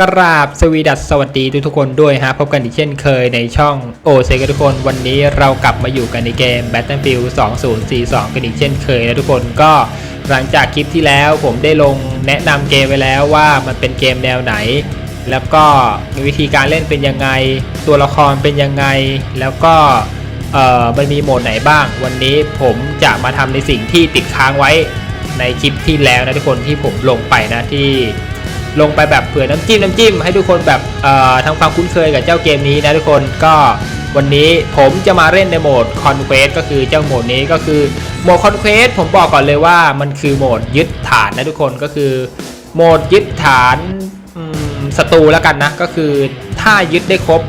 กราบสวีดัสสวัสดีทุกทุกคนด้วยฮะ พบกันอีกเช่นเคยในช่องโอเซกันทุกคนวันนี้เรากลับมาอยู่กันในเกม Battlefield 2042 กันอีกเช่นเคยนะทุกคนก็หลังจากคลิปที่แล้วผมได้ลงแนะนำเกมไว้แล้วว่ามันเป็นเกมแนวไหน แล้วก็วิธีการเล่นเป็นยังไง ตัวละครเป็นยังไง แล้วก็เอ่อมันมีโหมดไหนบ้าง วันนี้ผมจะมาทำในสิ่งที่ติดค้างไว้ในคลิปที่แล้วนะทุกคนที่ผมลงไปนะที่ ลงไปแบบเผื่อน้ำจิ้มน้ำจิ้ม ให้ทุกคนแบบทำความคุ้นเคยกับเจ้าเกมนี้นะทุกคนก็วันนี้ผมจะมาเล่นในโหมด Conquest ก็คือเจ้าโหมดนี้ก็คือโหมด Conquest ผมบอกก่อนเลยว่ามันคือโหมดยึดฐานนะทุกคนก็คือโหมดยึดฐานศัตรูแล้วกันนะก็คือถ้ายึดได้ครบ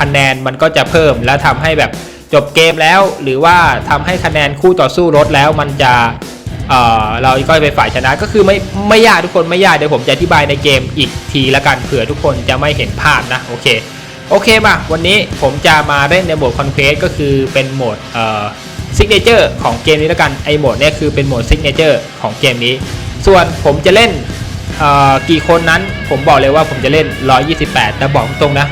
คะแนนมันก็จะเพิ่มแล้วทำให้แบบจบเกมแล้ว หรือว่าทำให้คะแนนคู่ต่อสู้ลดแล้วมันจะ เอ่อเราก็เป็นฝ่ายชนะก็คือไม่ไม่ยากทุกคนไม่ยากเดี๋ยวผมจะอธิบายในเกมอีกทีละกันเผื่อทุกคนจะไม่เห็นภาพนะโอเคโอเคมาวันนี้ผมจะมาเล่นในโหมดคอนเควสก็คือเป็นโหมดซิกเนเจอร์ของเกมนี้ล้วกันไอโหมดเนี้ยคือเป็นโหมดซิกเนเจอร์ของเกมนี้ ส่วนผมจะเล่นกี่คนนั้นผมบอกเลยว่าผมจะเล่น 128 แต่บอกตรงนะ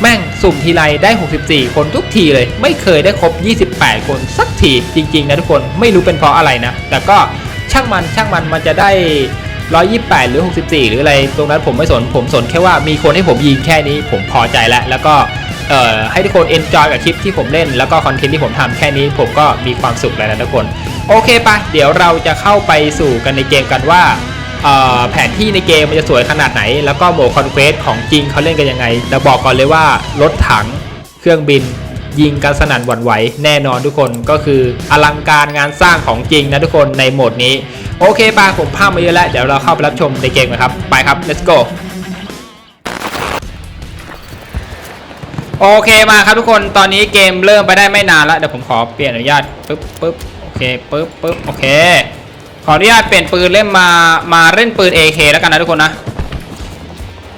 แม่งสุ่มทีไรได้ 64 คนทุกทีเลย ไม่เคยได้ครบ 28 คนสักทีจริง ๆ นะทุกคนไม่รู้เป็นเพราะอะไรนะ แต่ก็ช่างมันช่างมันมันจะได้ 128 หรือ 64 หรืออะไร ตรงนั้นผมไม่สนผมสนแค่ว่ามีคนให้ผมยิงแค่นี้ผมพอใจแล้ว แล้วก็ให้ทุกคนเอนจอยกับคลิปที่ผมเล่นแล้วก็คอนเทนต์ที่ผมทำแค่นี้ผมก็มีความสุขแล้วนะทุกคน โอเคปะเดี๋ยวเราจะเข้าไปสู่กันในเกมกันว่า แผนที่ในเกมมันจะสวยขนาดไหน แล้วก็โหมดคอนเควสของจริงเขาเล่นกันยังไง แต่บอกก่อนเลยว่ารถถังเครื่องบิน ยิงกันสนั่นหวั่นไหวแน่นอนทุกคนก็คืออลังการงานสร้างของจริงนะทุกคนในโหมดนี้ โอเคปาผมพาพมาเยอะแล้ว เดี๋ยวเราเข้าไปรับชมในเกมกันครับ ไปครับ let's go โอเคมาครับทุกคนตอนนี้เกมเริ่มไปได้ไม่นานแล้ว เดี๋ยวผมขอเปลี่ยนอนุญาตปึ๊บปึ๊บโอเคปึ๊บปึ๊บโอเค ออนุญาตเปลี่ยนปืนเล่นมามาเล่นปืน AK แล้วกันนะทุกคนนะ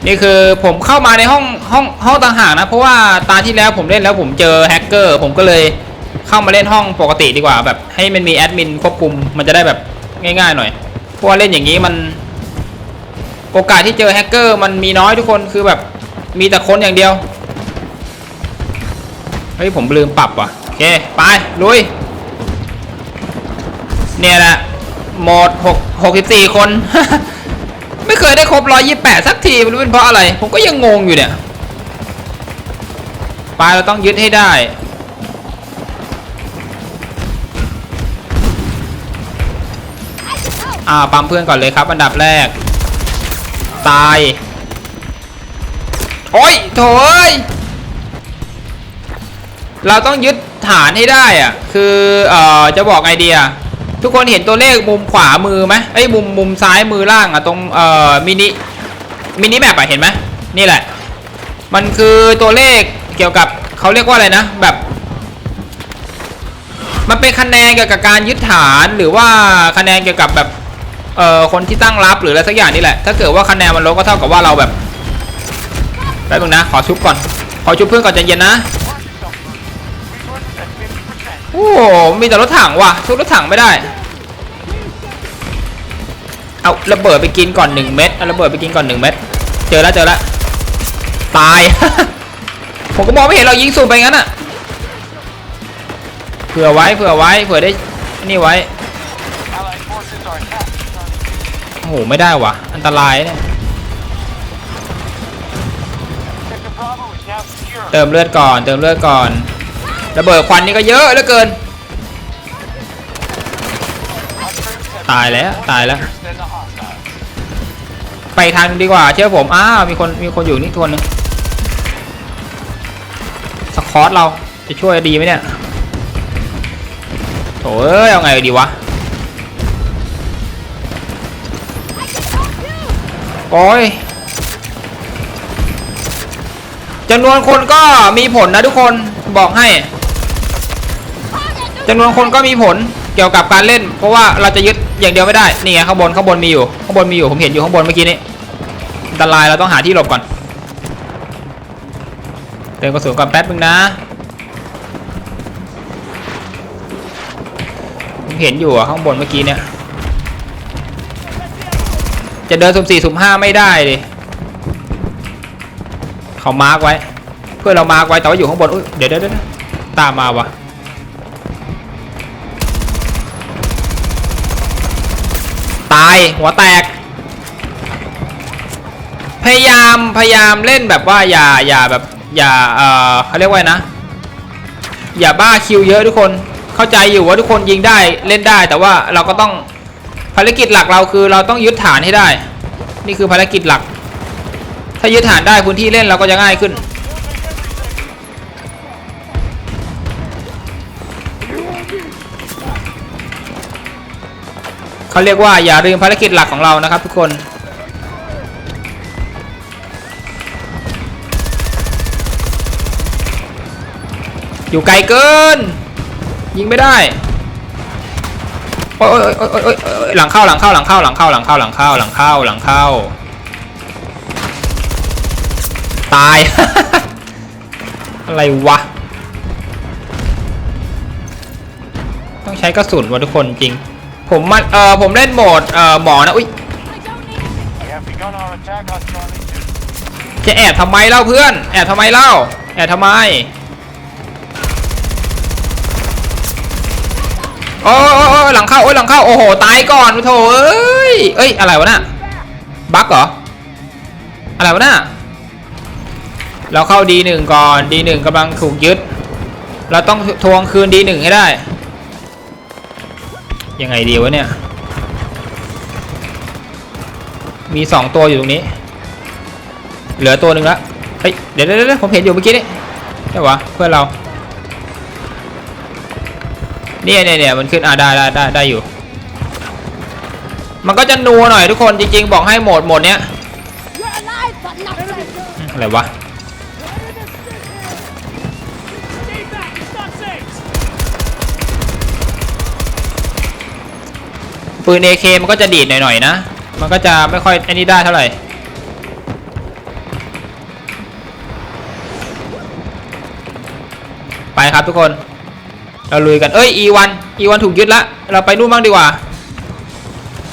นี่คือผมเข้ามาในห้องห้องห้องต่างหากนะ เพราะว่าตาที่แล้วผมเล่นแล้วผมเจอแฮกเกอร์ผมก็เลยเข้ามาเล่นห้องปกติดีกว่า แบบให้มันมีแอดมินควบคุมมันจะได้แบบง่ายๆหน่อยเพราะว่าเล่นอย่างนี้มัน โอกาสที่เจอแฮกเกอร์มันมีน้อยทุกคนคือแบบมีแต่คนอย่างเดียวเฮ้ยผมลืมปรับว่ะโอเคไปลุยเนี่ยแหละ หมด6 64 คน ไม่เคยได้ครบ 128 สักทีไม่รู้เป็นเพราะอะไร ผมก็ยังงงอยู่เนี่ยไปเราต้องยึดให้ได้ อ่าปั๊มเพื่อนก่อนเลยครับ อันดับแรก ตาย โอ้ยโถเอ้ยเราต้องยึดฐานให้ได้อะ คือ เอ่อ จะบอกไอเดีย ทุกคนเห็นตัวเลขมุมขวามือไหมไอ้มุมมุมซ้ายมือล่างอะตรงเอ่อมินิมินิแมปอะเห็นไหมนี่แหละ มันคือตัวเลขเกี่ยวกับเขาเรียกว่าอะไรนะ แบบ มันเป็นคะแนนเกี่ยวกับการยึดฐานหรือว่าคะแนนเกี่ยวกับแบบเอ่อคนที่ตั้งรับหรืออะไรสักอย่างนี่แหละ ถ้าเกิดว่าคะแนนมันลดก็เท่ากับว่าเราแบบแป๊บนึงนะขอชุบก่อนขอชุบเพื่อนก่อนใจเย็นนะ โอ้โหมีแต่รถถังว่ะทุกรถถังไม่ได้ เอาระเบิดไปกินก่อนหนึ่งเม็ดเอาระเบิดไปกินก่อนหนึ่งเม็ดเจอแล้วเจอแล้วตาย ผมก็มองไม่เห็นเรายิงสูบไปงั้นอะเผื่อไว้เผื่อไว้เผื่อได้นี่ไว้โอ้โหไม่ได้ว่ะอันตรายเนี่ยเติมเลือดก่อน เติมเลือดก่อน ระเบิดควันนี่ก็เยอะเหลือเกิน ตายแล้วตายแล้ว ไปทางดีกว่า เชื่อผม อ้าวมีคนมีคนอยู่นี่ทวนหนึงสคอตเราจะช่วยดีไหมเนี่ยโถเอ้ยเอาไงดีวะโอ้ยจำนวนคนก็มีผลนะทุกคนบอกให้ จำนวนคนก็มีผลเกี่ยวกับการเล่น เพราะว่าเราจะยึดอย่างเดียวไม่ได้นี่ไงข้างบนข้างบนมีอยู่ข้างบนมีอยู่ผมเห็นอยู่ข้างบนเมื่อกี้นี้อันตรายเราต้องหาที่หลบก่อนเติมกระสุนก่อนแป๊บนึงนะผมเห็นอยู่อะข้างบนเมื่อกี้เนี่ยจะเดินสุ่มสี่สุ่มห้าไม่ได้ดิเขามาร์กไว้ เพื่อเรามาร์กไว้แต่ว่าอยู่ข้างบนเดี๋ยวเดี๋ยวเดี๋ยวตามมาวะายหัวแตก พยายามพยายามเล่นแบบว่าอย่าอย่าแบบอย่าเออเขาเรียกว่าไงนะ อย่าบ้าคิวเยอะทุกคนเข้าใจอยู่ว่าทุกคนยิงได้เล่นได้ แต่ว่าเราก็ต้องภารกิจหลักเราคือเราต้องยึดฐานให้ได้ นี่คือภารกิจหลัก ถ้ายึดฐานได้พื้นที่เล่นเราก็จะง่ายขึ้น เขาเรียกว่าอย่าลืมภารกิจหลักของเรานะครับ ทุกคนอยู่ไกลเกิน ยิงไม่ได้โอ้ยโอ้ยโอ้ยโอ้ยโอ้ยหลังเข้าหลังเข้าหลังเข้าหลังเข้าหลังเข้าหลังเข้าหลังเข้าหลังเข้า ตาย อะไรวะ ต้องใช้กระสุนวะทุกคนจริง ผมมันเออผมเล่นโหมดเออหมอนะอุ้ยจะแอบทำไมเล่าเพื่อน แอบทำไมเล่า แอบทำไมโอ้ยโอ้ยโอ้ยหลังเข้าโอ้ยหลังเข้าโอ้โหตายก่อนโถเอ้ยเอ้ยอะไรวะน่ะบั๊กเหรออะไรวะน่ะเราเข้าดีหนึ่งก่อนดีหนึ่งกำลังถูกยึด เราต้องทวงคืนดีหนึ่งให้ได้ ยังไงดีวะเนี่ย มีสองตัวอยู่ตรงนี้ เหลือตัวหนึ่งละเฮ้ยเดี๋ยวเดี๋ยวเดี๋ยวผมเห็นอยู่เมื่อกี้นี่ใช่วะเพื่อนเราเนี่ยเนี่ยเนี่ยมันขึ้นอ่าได้ได้ได้ได้อยู่ มันก็จะนัวหน่อยทุกคนจริง ๆ บอกให้โหมดโหมดเนี้ย You're alive, but not dead. อะไรวะ ปืน AK มันก็จะดีดหน่อยๆนะ มันก็จะไม่ค่อยไอ้นี่ได้เท่าไหร่ ไปครับทุกคน เราลุยกัน เอ้ย E1 E1 ถูกยึดละ เราไปนู่นบ้างดีกว่า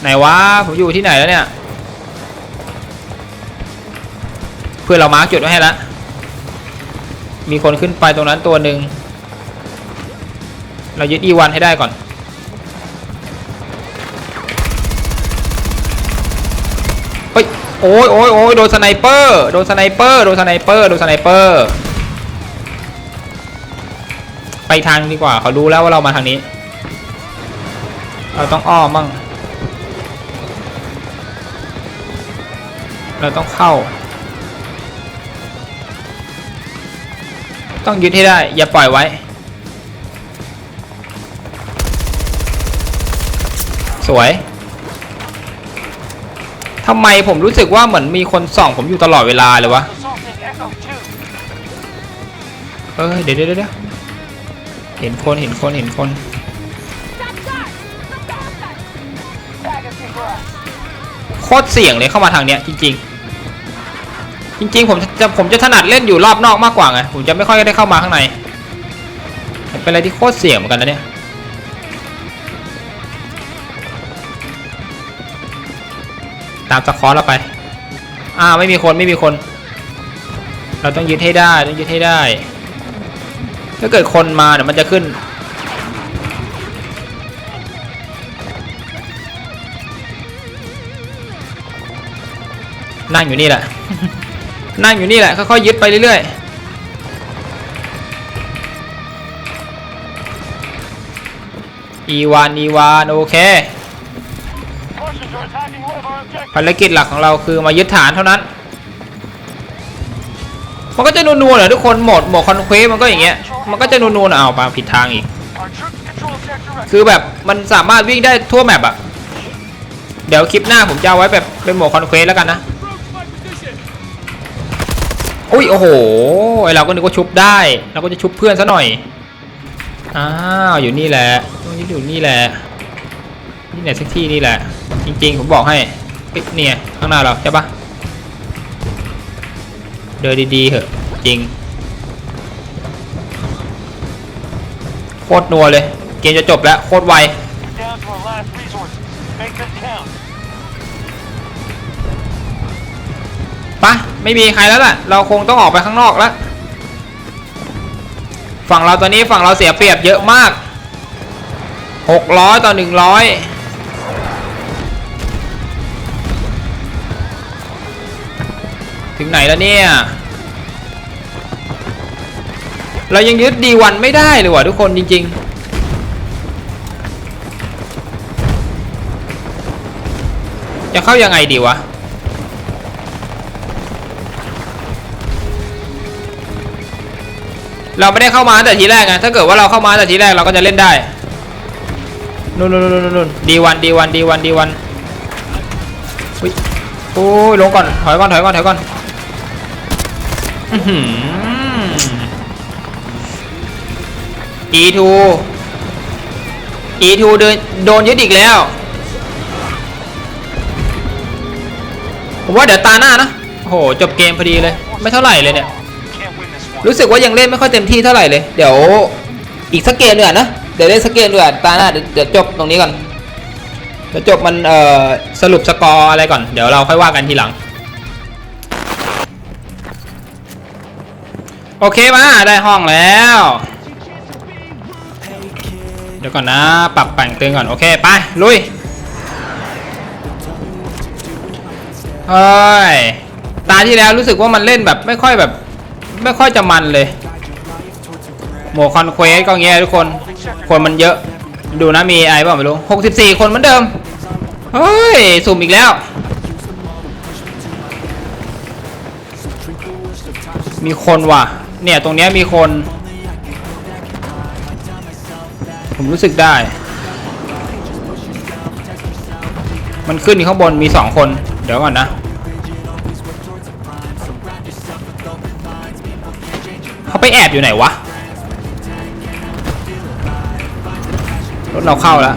ไหนวะ ผมอยู่ที่ไหนแล้วเนี่ย เพื่อนเรามาร์กจุดไว้ให้ละ มีคนขึ้นไปตรงนั้นตัวหนึ่ง เรายึด E1 ให้ได้ก่อน โอ้ยโอ้ยโอ้ยโดนสไนเปอร์ โดนสไนเปอร์ โดนสไนเปอร์ โดนสไนเปอร์ ไปทางดีกว่า เขารู้แล้วว่าเรามาทางนี้ เราต้องอ้อมมั่งเราต้องเข้า ต้องยึดให้ได้ อย่าปล่อยไว้ สวย ทำไมผมรู้สึกว่าเหมือนมีคนส่องผมอยู่ตลอดเวลาเลยวะ เออเดี๋ยวเดี๋ยวเดี๋ยวเห็นคนเห็นคนเห็นคนโคตรเสี่ยงเลยเข้ามาทางเนี้ยจริง ๆ จริง ๆ ผมจะผมจะถนัดเล่นอยู่รอบนอกมากกว่าไงผมจะไม่ค่อยได้เข้ามาข้างในเป็นอะไรที่โคตรเสี่ยงเหมือนกันนะเนี่ย ตามสคอร์เราไป อ่าไม่มีคนไม่มีคน เราต้องยึดให้ได้ต้องยึดให้ได้ ถ้าเกิดคนมาเดี๋ยวมันจะขึ้น นั่งอยู่นี่แหละ นั่งอยู่นี่แหละค่อยๆยึดไปเรื่อยๆอีวานอีวานโอเค ภารกิจหลักของเราคือมายึดฐานเท่านั้น มันก็จะนัวๆเหรอทุกคนโหมดโหมดคอนเควสมันก็อย่างเงี้ย มันก็จะนัวๆเอาวมาผิดทางอีก คือแบบมันสามารถวิ่งได้ทั่วแมปอะเดี๋ยวคลิปหน้าผมจะเอาไว้แบบเป็นโหมดคอนเควสแล้วกันนะอุ้ยโอ้โหไอเราก็นึกว่าชุบได้เราก็จะชุบเพื่อนซะหน่อยอ้าวอยู่นี่แหละต้องอยู่นี่แหละนี่ไหนสักที่นี่แหละ จริงๆผมบอกให้ เอ๊ะเนี่ยข้างหน้าเราใช่ปะเดินดีๆเหอะ จริง โคตรนัวเลย เกมจะจบแล้ว โคตรไว down to our last resources. Make them count. ปะไม่ไม่มีใครแล้วล่ะ เราคงต้องออกไปข้างนอกแล้ว ฝั่งเราตอนนี้ฝั่งเราเสียเปรียบเยอะมาก 600 ต่อ 100 ถึงไหนแล้วเนี่ย เรายังยึดดีวันไม่ได้เลยว่ะทุกคนจริง ๆจะเข้ายังไงดีวะ เราไม่ได้เข้ามาแต่ทีแรกไงถ้าเกิดว่าเราเข้ามาแต่ทีแรกเราก็จะเล่นได้นู่นนู่นนู่นนู่นดีวันดีวันดีวันดีวันอุ้ยโอ้ยลงก่อนถอยก่อนถอยก่อนถอยก่อน อื้อหือ E2 E2 เดินโดนยึดอีกแล้ว ผมว่าเดี๋ยวตาหน้านะโหจบเกมพอดีเลย ไม่เท่าไหร่เลยเนี่ย รู้สึกว่ายังเล่นไม่ค่อยเต็มที่เท่าไหร่เลย เดี๋ยวอีกสักเกมเดือนนะ เดี๋ยวเล่นสักเกมเดือนตาหน้าเดี๋ยวเดี๋ยวจบตรงนี้ก่อนเดี๋ยวจบมันเอ่อสรุปสกอร์อะไรก่อน เดี๋ยวเราค่อยว่ากันทีหลัง โอเคมาได้ห้องแล้ว เดี๋ยวก่อนนะ ปรับแต่งเตือนก่อน โอเค ไป ลุยเฮ้ย ตาที่แล้วรู้สึกว่ามันเล่นแบบไม่ค่อยแบบ ไม่ค่อยจะมันเลย หมวกคอนเควสก็เงี้ยทุกคน คนมันเยอะ ดูนะมีไอ้บ้างไม่รู้64คนเหมือนเดิม เฮ้ย สุ่มอีกแล้ว มีคนว่ะ เนี่ยตรงเนี้ยมีคน ผมรู้สึกได้ มันขึ้นข้างบนมีสองคน เดี๋ยวก่อนนะ เขาไปแอบอยู่ไหนวะ รถเราเข้าแล้ว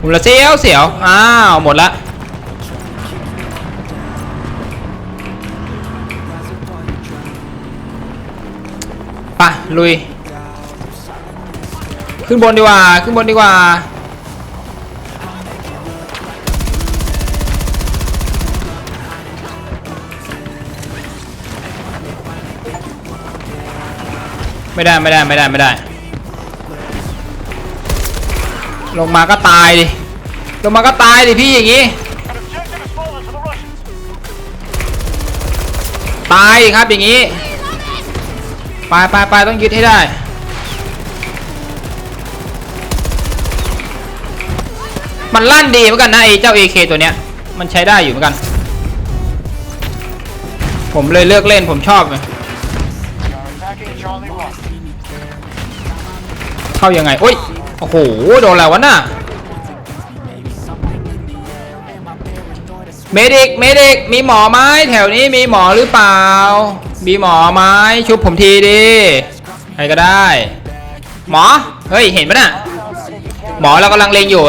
ผมละเสียวเสียว อ้าว หมดละ ลุย ขึ้นบนดีกว่า ขึ้นบนดีกว่า ไม่ได้ไม่ได้ไม่ได้ไม่ได้ ลงมาก็ตายดิ ลงมาก็ตายดิพี่อย่างงี้ ตายครับอย่างงี้ ไปไปไปต้องยึดให้ได้ มันลั่นดีเหมือนกันนะไอ้เจ้า AK ตัวเนี้ย มันใช้ได้อยู่เหมือนกัน ผมเลยเลือกเล่นผมชอบไง We are attacking Charlie 1. เข้ายังไง โอ้ย โอ้โห โดนอะไรวะน่ะเมดิก เมดิก มีหมอไหมแถวนี้มีหมอหรือเปล่า มีหมอไหมชุบผมทีดิใครก็ได้ หมอ เฮ้ย เห็นปะน่ะ หมอเรากำลังเลงอยู่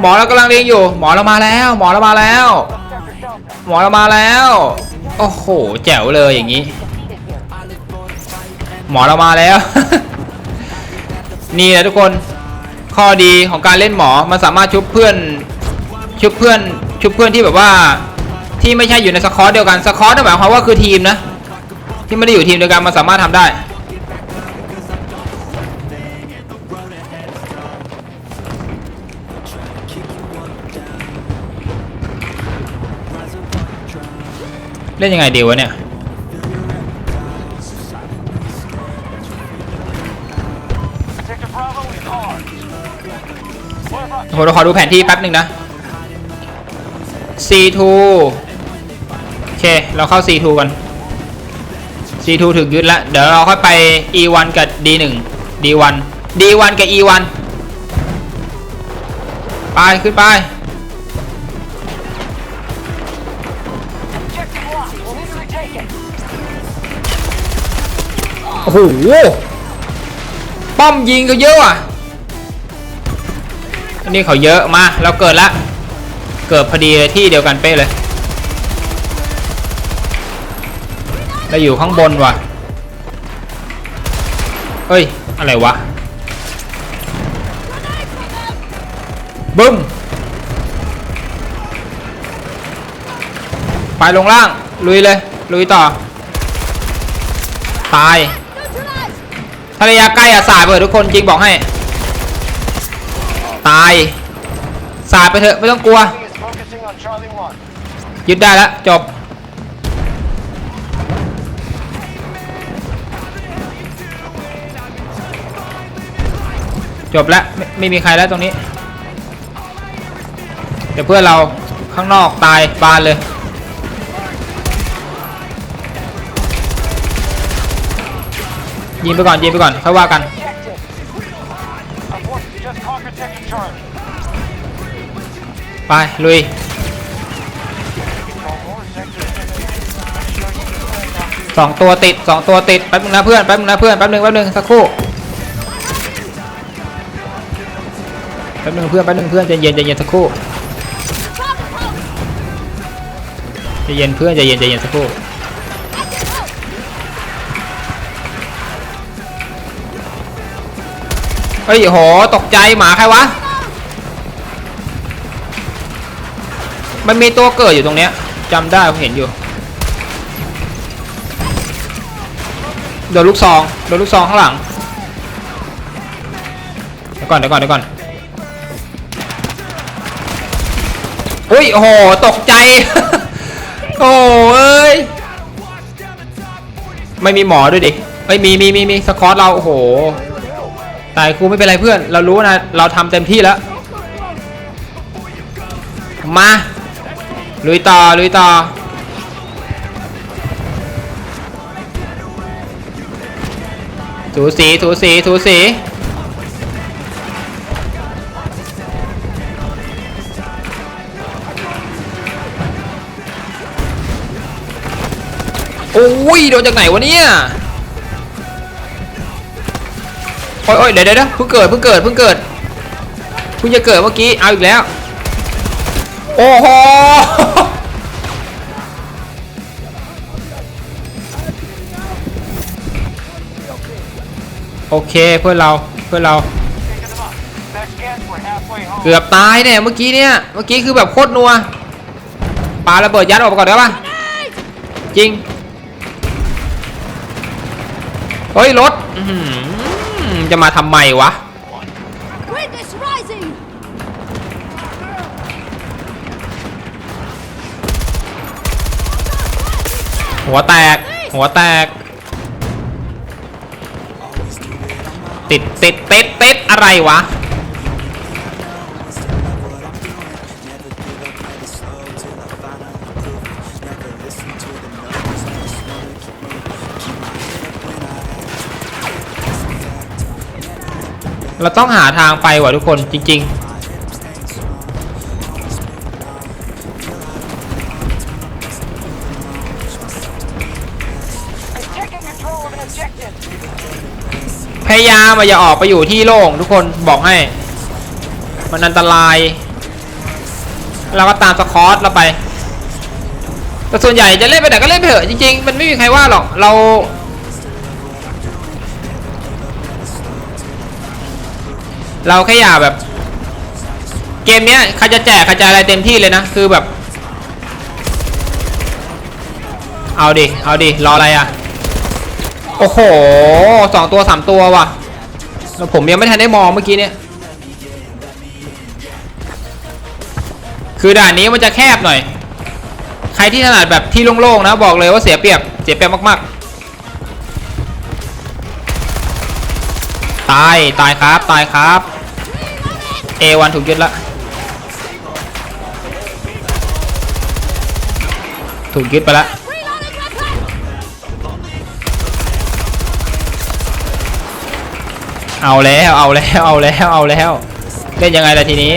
หมอเรากำลังเลงอยู่ หมอเรามาแล้ว หมอเรามาแล้ว หมอเรามาแล้ว โอ้โห แจ๋วเลยอย่างนี้ หมอเรามาแล้ว นี่นะทุกคน ข้อดีของการเล่นหมอ มันสามารถชุบเพื่อน ชุบเพื่อน ชุบเพื่อนที่แบบว่าที่ไม่ใช่อยู่ในสคอร์เดียวกันสคอร์นั่นหมายความว่าคือทีมนะ ที่ไม่ได้อยู่ทีมเดียวกันมันสามารถทำได้เล่นยังไงดีวะเนี่ยโอ้โหเราขอดูแผนที่แป๊บหนึ่งนะ C2 โอเค เราเข้า C2 กัน C2 ถึงยึดแล้ว เดี๋ยวเราค่อยไป E1 กับ D1 D1 D1 กับ E1 ไป ขึ้นไป โอ้โห ป้อมยิงเขาเยอะว่ะ อันนี้เขาเยอะมา เราเกิดละ เกิดพอดีที่เดียวกันเป๊ะเลย เราอยู่ข้างบนว่ะ เฮ้ย อะไรวะ บึ้ม ไปลงล่าง ลุยเลย ลุยต่อ ตายระยะใกล้อะสายไปเถอะทุกคนจริงบอกให้ ตาย สายไปเถอะ ไม่ต้องกลัว ยึดได้แล้วจบ จบแล้วไม่ไม่มีใครแล้วตรงนี้ เดี๋ยวเพื่อนเราข้างนอกตายบานเลยยิงไปก่อนยิงไปก่อนค่อยว่ากัน ไปลุยสองตัวติดสองตัวติดแป๊บนึงนะเพื่อนแป๊บนึงนะเพื่อนแป๊บนึงแป๊บนึงสักครู่ แป๊บนึงเพื่อนแป๊บนึงเพื่อนใจเย็นใจเย็นสักครู่ใจเย็นเพื่อนใจเย็นใจเย็นสักครู่เฮ้ยโหตกใจหมาใครวะ มันมีตัวเกิดอยู่ตรงเนี้ยจำได้ผมเห็นอยู่โดนลูกซองโดนลูกซองข้างหลังเดี๋ยวก่อนเดี๋ยวก่อนเดี๋ยวก่อน อุ้ยโอ้โหตกใจ โอ้เอ้ยไม่มีหมอด้วยดิเอ้ยมีมีมีมีสคอตเราโอ้โหตายครูไม่เป็นไรเพื่อน เรารู้นะ เราทำเต็มที่แล้ว มาลุยต่อลุยต่อถูสีถูสีถูสี อ้ยโดนจากไหนวะเนี่ยโอ้ยโอ้ยเดี๋ยวเดี๋ยวเดี๋ยวเพิ่งเกิดเพิ่งเกิดเพิ่งเกิดเพิ่งจะเกิดเมื่อกี้เอาอีกแล้ว โอ้โหโอเคเพื่อนเราเพื่อนเราเกือบตายเนี่ยเมื่อกี้เนี่ยเมื่อกี้คือแบบโคตรนัวปาระเบิดยัดออกไปก่อนได้ปะจริง เฮ้ย รถจะมาทำไมวะ หัวแตก หัวแตก ติดติดติดติดอะไรวะ เราต้องหาทางไปว่ะทุกคนจริง ๆพยายามอะอย่าออกไปอยู่ที่โล่งทุกคนบอกให้ มันอันตราย เราก็ตามสคอตเราไป แต่ส่วนใหญ่จะเล่นไปไหนก็เล่นไปเถอะจริงๆ มันไม่มีใครว่าหรอกเรา เราแค่อยากแบบ เกมเนี้ยใครจะแจกใครจะอะไรเต็มที่เลยนะ คือแบบ เอาดิ เอาดิ รออะไรอะ โอ้โหสองตัวสามตัวว่ะแล้วผมยังไม่ทันได้มองเมื่อกี้เนี่ย คือด่านนี้มันจะแคบหน่อย ใครที่ถนัดแบบที่โล่งๆนะ บอกเลยว่าเสียเปรียบ เสียเปรียบมากๆตาย ตายครับ ตายครับ A1 ถูกยึดละ ถูกยึดไปละเอาแล้วเอาแล้วเอาแล้วเอาแล้วเล่นยังไงล่ะทีนี้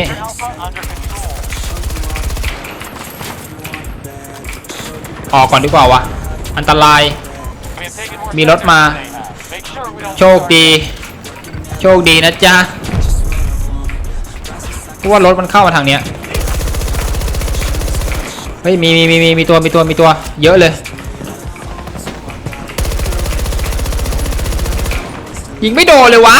ออกก่อนดีกว่าวะอันตราย มีรถมา โชคดี โชคดีนะจ๊ะ ราะว่ารถมันเข้ามาทางเนี้ยเฮ้ยมีมีมีมีมีตัวมีตัวมีตัวเยอะเลย ยิงไม่โดนเลยวะ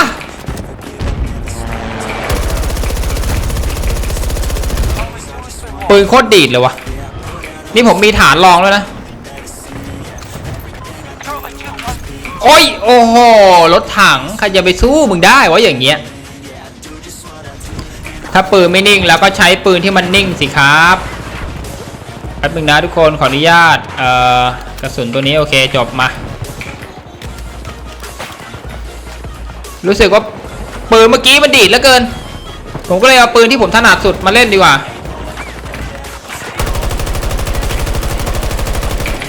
ปืนโคตรดีดเลยวะนี่ผมมีฐานรองแล้วนะ โอ้ย โอ้โหรถถังใครจะไปสู้มึงได้วะอย่างเงี้ย ถ้าปืนไม่นิ่งแล้วก็ใช้ปืนที่มันนิ่งสิครับแป๊บนึงนะทุกคนขออนุญาตเอ่อกระสุนตัวนี้โอเคจบมา รู้สึกว่าปืนเมื่อกี้มันดีดเหลือเกิน ผมก็เลยเอาปืนที่ผมถนัดสุดมาเล่นดีกว่า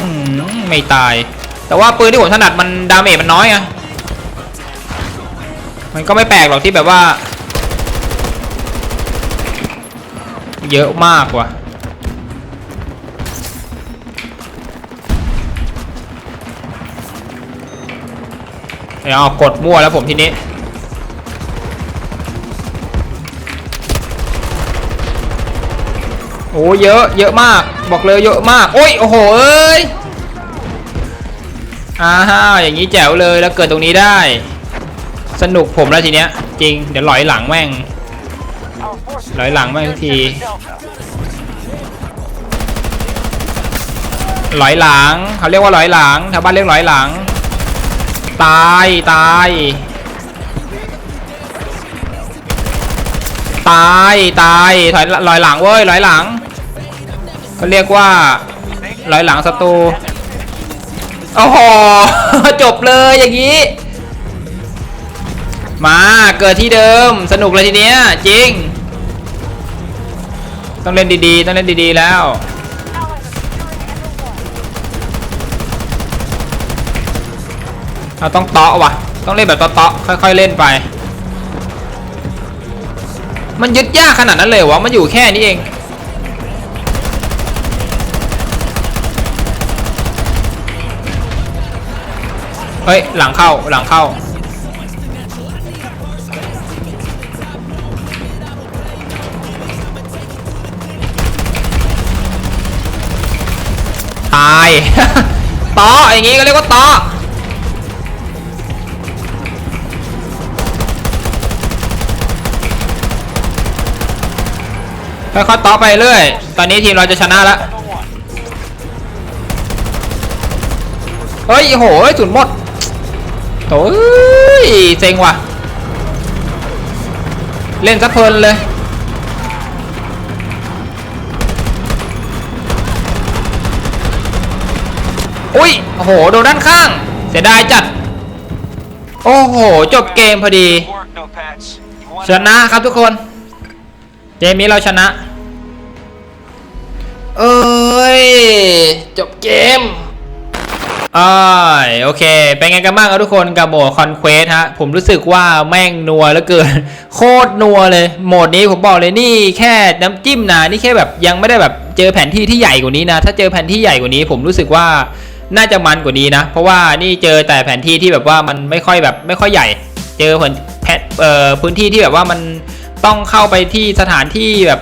อไม่ตาย แต่ว่าปืนที่ผมถนัดมันดาเมจมันน้อยอะมันก็ไม่แปลกหรอกที่แบบว่า เยอะมากว่ะเดี๋ยวเอากดมั่วแล้วผมทีนี้ โอ้เยอะ เยอะมาก บอกเลยเยอะมาก โอ้ย โอ้โห เอ้ยอ้าวอย่างนี้แจ๋วเลยแล้วเกิดตรงนี้ได้ สนุกผมแล้วทีเนี้ย จริง เดี๋ยวหลอยหลังแม่ง Our forces Lỗi lặng mấy have thì- secured Delta. หลอยหลัง เขาเรียกว่าหลอยหลังแถวบ้านเรียกหลอยหลัง ตายตายตายตายถอยลอยหลังเว้ยลอยหลังก็เรียกว่าลอยหลังศัตรูโอ้โหจบเลยอย่างนี้ มาเกิดที่เดิมสนุกเลยทีเนี้ยจริง ต้องเล่นดีๆ ต้องเล่นดีๆแล้วเราต้องเตาะว่ะ ต้องเล่นแบบเตาะๆค่อยๆเล่นไป มันยึดยากขนาดนั้นเลยวะมันอยู่แค่นี้เองเฮ้ยหลังเข้าหลังเข้า ตายตาะอย่างงี้ก็เรียกว่าตาะค่อยๆต่อไปเรื่อย ตอนนี้ทีมเราจะชนะแล้ว เฮ้ยโหยสุดหมดโถ่เอ้ยเซ็งว่ะ เล่นซะเพลินเลย อุ้ยโอ้โหโดนด้านข้าง เสียดายจัด โอ้โห จบเกมพอดี ชนะครับทุกคน เกมนี้เราชนะ เอ้ย จบเกมอ้ายโอเค เป็นไงกันบ้างครับทุกคนกับโหมดคอนเควสฮะ ผมรู้สึกว่าแม่งนัวเหลือเกิน โคตรนัวเลย โหมดนี้ผมบอกเลยนี่แค่น้ำจิ้มนะนี่แค่แบบยังไม่ได้แบบเจอแผนที่ที่ใหญ่กว่านี้นะ ถ้าเจอแผนที่ใหญ่กว่านี้ผมรู้สึกว่า น่าจะมันกว่านี้นะ เพราะว่านี่เจอแต่แผนที่ที่แบบว่ามันไม่ค่อยแบบไม่ค่อยใหญ่ เจอผลแพทเอ่อพื้นที่ที่แบบว่ามันต้องเข้าไปที่สถานที่แบบ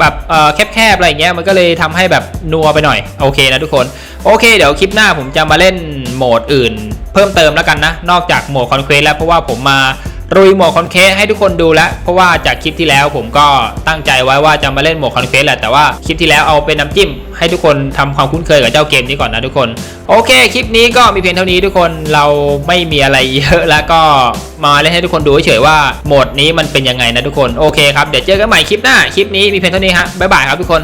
แบบเอ่อแคบๆอะไรเงี้ยมันก็เลยทำให้แบบนัวไปหน่อยโอเคนะทุกคนโอเค เดี๋ยวคลิปหน้าผมจะมาเล่นโหมดอื่น เพิ่มเติมแล้วกันนะ นอกจากโหมดคอนเควสแล้วเพราะว่าผมมา รุยหมดคอนเควสให้ทุกคนดูแล้ว เพราะว่าจากคลิปที่แล้วผมก็ตั้งใจไว้ว่าจะมาเล่นหมดคอนเควสแหละแต่ว่าคลิปที่แล้วเอาเป็นน้ำจิ้ม ให้ทุกคนทำความคุ้นเคยกับเจ้าเกมนี้ก่อนนะทุกคน โอเค คลิปนี้ก็มีเพียงเท่านี้ทุกคนเราไม่มีอะไรเยอะแล้วก็มาเล่นให้ทุกคนดูเฉยว่าโหมดนี้มันเป็นยังไงนะทุกคนโอเคครับเดี๋ยวเจอกันใหม่คลิปหน้าคลิปนี้มีเพียงเท่านี้ฮะบ๊ายบายครับทุกคน